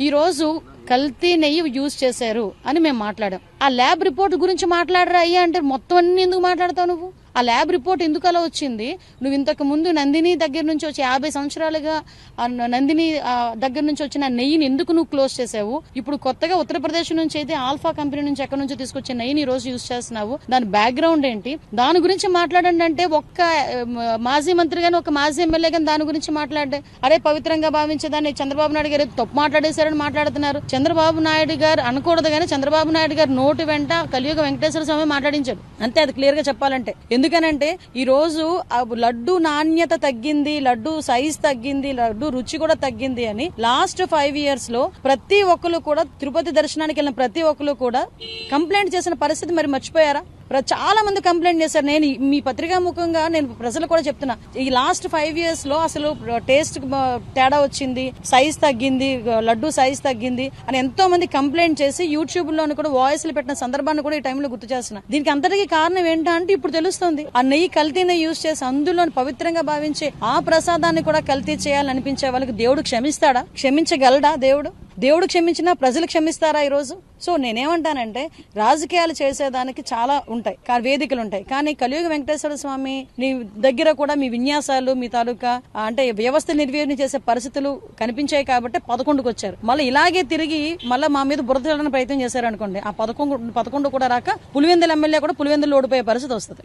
ఈ రోజు కల్తీ నెయ్యి యూజ్ చేశారు అని మేము మాట్లాడాం. ఆ ల్యాబ్ రిపోర్ట్ గురించి మాట్లాడరా అయ్యా అంటే మొత్తం అన్ని ఎందుకు మాట్లాడతావు నువ్వు? ఆ ల్యాబ్ రిపోర్ట్ ఎందుకు అలా వచ్చింది? నువ్వు ఇంతకు ముందు నందిని దగ్గర నుంచి వచ్చి యాభై సంవత్సరాలుగా ఆ నందిని దగ్గర నుంచి వచ్చిన నెయ్యిని ఎందుకు నువ్వు క్లోజ్ చేసావు ఇప్పుడు కొత్తగా ఉత్తరప్రదేశ్ నుంచి అయితే ఆల్ఫా కంపెనీ నుంచి ఎక్కడి నుంచి తీసుకొచ్చే నెయ్యిని ఈ రోజు యూజ్ చేస్తున్నావు? దాని బ్యాక్గ్రౌండ్ ఏంటి? దాని గురించి మాట్లాడండి అంటే ఒక్క మాజీ మంత్రి గాని ఒక మాజీ ఎమ్మెల్యే గాని దాని గురించి మాట్లాడే అరే పవిత్రంగా భావించేదాన్ని చంద్రబాబు నాయుడు గారు తప్పు మాట్లాడేశారని మాట్లాడుతున్నారు. చంద్రబాబు నాయుడు గారు అనకూడదు కానీ చంద్రబాబు నాయుడు గారు నోటి వెంట కలియుగ వెంకటేశ్వర స్వామి మాట్లాడించాడు. అంతే అది క్లియర్గా చెప్పాలంటే. ఎందుకనంటే ఈ రోజు లడ్డు నాణ్యత తగ్గింది లడ్డు సైజ్ తగ్గింది లడ్డు రుచి కూడా తగ్గింది అని లాస్ట్ ఫైవ్ ఇయర్స్లో ప్రతి ఒక్కరు కూడా తిరుపతి దర్శనానికి వెళ్ళిన ప్రతి ఒక్కరు కూడా కంప్లైంట్ చేసిన పరిస్థితి మరి మర్చిపోయారా? చాలా మంది కంప్లైంట్ చేశారు. నేను ఈ- మీ పత్రికా ముఖంగా నేను ప్రజలు కూడా చెప్తున్నా. ఈ లాస్ట్ ఫైవ్ ఇయర్స్లో అసలు టేస్ట్ తేడా వచ్చింది సైజ్ తగ్గింది లడ్డు సైజ్ తగ్గింది అని ఎంతో మంది కంప్లైంట్ చేసి యూట్యూబ్లోని కూడా వాయిస్లు పెట్టిన సందర్భాన్ని కూడా ఈ టైంలో గుర్తు చేస్తున్నా. దీనికి అంతటికి కారణం ఏంటంటే ఇప్పుడు తెలుస్తుంది. ఆ నెయ్యి కల్తీని యూజ్ చేసి అందులో పవిత్రంగా భావించే ఆ ప్రసాదాన్ని కూడా కల్తీ చేయాలనిపించే వాళ్ళకి దేవుడు క్షమిస్తాడా? క్షమించగలడా దేవుడు? దేవుడు క్షమించినా ప్రజలు క్షమిస్తారా ఈరోజు? సో నేనేమంటానంటే రాజకీయాలు చేసేదానికి చాలా ఉంటాయి కానీ వేదికలు ఉంటాయి. కానీ కలియుగ వెంకటేశ్వర స్వామి నీ దగ్గర కూడా మీ విన్యాసాలు మీ తాలూకా అంటే వ్యవస్థ నిర్వీర్ణ చేసే పరిస్థితులు కనిపించాయి కాబట్టి పదకొండుకు వచ్చారు. మళ్ళీ ఇలాగే తిరిగి మళ్ళీ మా మీద బురద ప్రయత్నం చేశారనుకోండి ఆ పదకొండు పదకొండు కూడా రాక పులివెందుల ఎమ్మెల్యే కూడా పులివెందులు ఓడిపోయే పరిస్థితి వస్తుంది.